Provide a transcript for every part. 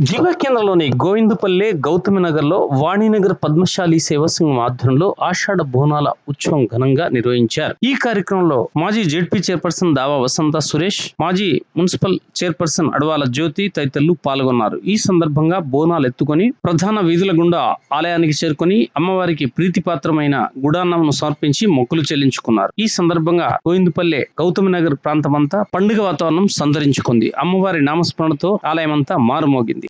జిల్లా కేంద్రంలోని గోవిందపల్లె గౌతమి నగర్లో వాణినగర్ పద్మశాలి సేవా సంఘం ఆధ్వర్యంలో ఆషాఢ బోనాల ఉత్సవం ఘనంగా నిర్వహించారు. ఈ కార్యక్రమంలో మాజీ జెడ్పీ చైర్పర్సన్ దావా వసంత సురేష్ మాజీ మున్సిపల్ చైర్పర్సన్ అడవాల జ్యోతి తదితరులు పాల్గొన్నారు. ఈ సందర్భంగా బోనాలు ఎత్తుకొని ప్రధాన వీధుల గుండా ఆలయానికి చేరుకొని అమ్మవారికి ప్రీతిపాత్రమైన గుడాన్నమును సమర్పించి మొక్కులు చెల్లించుకున్నారు. ఈ సందర్భంగా గోవిందపల్లె గౌతమి నగర్ ప్రాంతమంతా పండుగ వాతావరణం సంతరించుకుంది అమ్మవారి నామస్మరణతో ఆలయమంతా మారుమోగింది.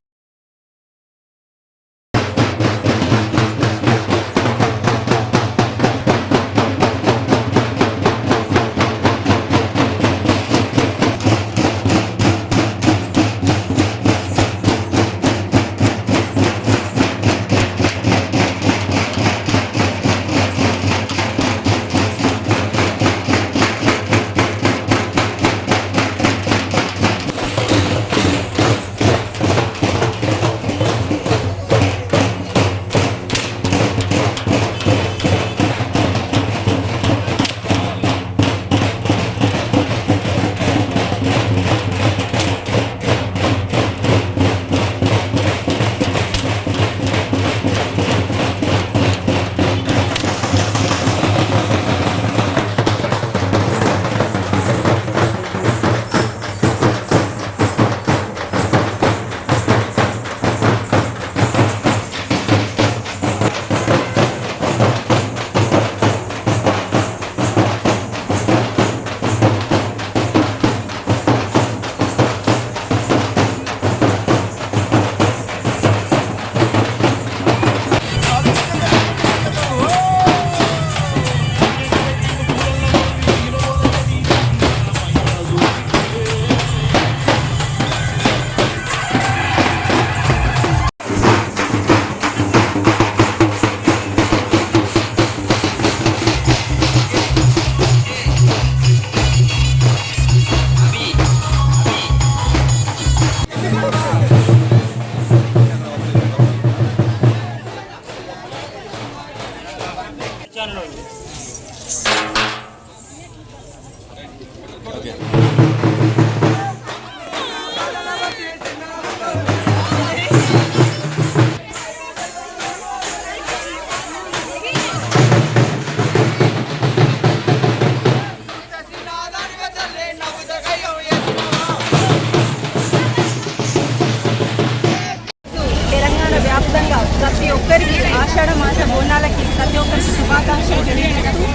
ప్రతి ఒక్కరికి ఆషాఢ మాస బోనాలకి ప్రతి ఒక్కరికి శుభాకాంక్షలు తెలియజేస్తూ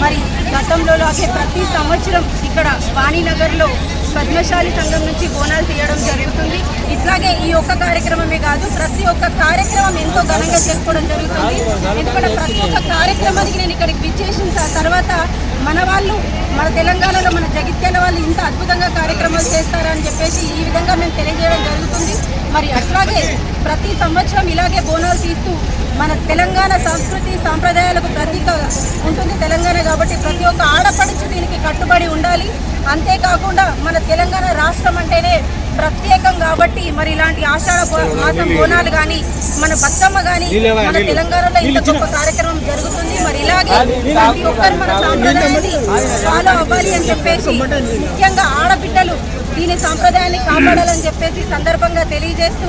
మరి గతంలో లాగే ప్రతి సంవత్సరం ఇక్కడ వాణినగర్లో పద్మశాలి సంఘం నుంచి బోనాలు తీయడం జరుగుతుంది. ఇట్లాగే ఈ ఒక్క కార్యక్రమమే కాదు ప్రతి ఒక్క కార్యక్రమం ఎంతో ఘనంగా చేసుకోవడం జరుగుతుంది. ఎందుకంటే ప్రతి ఒక్క కార్యక్రమానికి నేను ఇక్కడికి విచ్చేసిన తర్వాత మన వాళ్ళు మన తెలంగాణలో మన జగిత్యాల వాళ్ళు ఇంత అద్భుతంగా కార్యక్రమాలు చేస్తారని చెప్పేసి ఈ విధంగా మేము తెలియజేయడం జరుగుతుంది. మరి అట్లాగే ప్రతి సంవత్సరం ఇలాగే బోనాలు తీస్తూ మన తెలంగాణ సంస్కృతి సాంప్రదాయాలకు ప్రతీకగా ఉంటుంది తెలంగాణ కాబట్టి ప్రతి ఒక్క ఆడపడుచు దీనికి కట్టుబడి ఉండాలి. అంతేకాకుండా మన తెలంగాణ రాష్ట్రం అంటేనే ప్రత్యేకం కాబట్టి మరి ఇలాంటి ఆషాఢ మాసం బోనాలు కానీ మన బతుకమ్మ కానీ మన తెలంగాణలో ఇంత గొప్ప కార్యక్రమం జరుగుతుంది. మరి ఇలాగే ప్రతి ఒక్కరు మన సాంప్రదాయాన్ని ఫాలో అవ్వాలి అని చెప్పేసి ముఖ్యంగా ఆడబిడ్డలు దీని సాంప్రదాయాన్ని కాపాడాలని చెప్పేసి సందర్భంగా తెలియజేస్తూ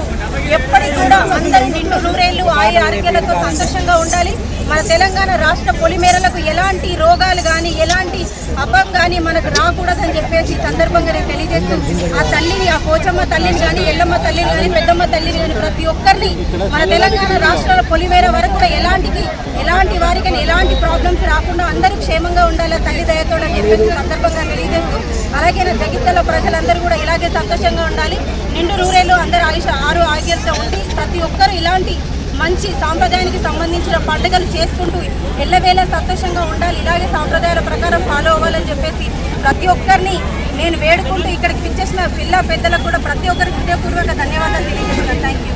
ఎప్పటికి కూడా అందరూ నిండు నూరేళ్ళు ఆయు ఆరోగ్యాలతో సంతోషంగా ఉండాలి. మన తెలంగాణ రాష్ట్ర పొలిమేరలకు ఎలాంటి రోగాలు కానీ ఎలాంటి అపం కానీ మనకు రాకూడదని చెప్పేసి ఈ సందర్భంగా నేను తెలియజేస్తూ ఆ తల్లిని ఆ పోచమ్మ తల్లిని కానీ ఎల్లమ్మ తల్లిని కానీ పెద్దమ్మ తల్లిని కానీ ప్రతి ఒక్కరిని మన తెలంగాణ రాష్ట్రాల పొలిమేర వరకు కూడా ఎలాంటికి ఎలాంటి వారికి ఎలాంటి ప్రాబ్లమ్స్ రాకుండా అందరూ క్షేమంగా ఉండాలి తల్లి దయతో అని చెప్పేసి సందర్భంగా తెలియజేస్తూ అలాగే నా జగిత్యాల ప్రజలందరూ కూడా ఇలాగే సంతోషంగా ఉండాలి. నిండు నూరేళ్ళు అందరూ ఆయుష ఆరు ఆరోగ్యంతో ఉండి ప్రతి ఒక్కరూ ఇలాంటి మంచి సాంప్రదాయానికి సంబంధించిన పండుగలు చేసుకుంటూ ఎల్లవేళ సంతోషంగా ఉండాలి. ఇలాగే సాంప్రదాయాల ప్రకారం ఫాలో అవ్వాలని చెప్పేసి ప్రతి ఒక్కరిని నేను వేడుకుంటూ ఇక్కడికి పిచ్చేసిన పిల్ల పెద్దలకు కూడా ప్రతి ఒక్కరికి హృదయపూర్వక ధన్యవాదాలు తెలియజేస్తున్నాను. Thank you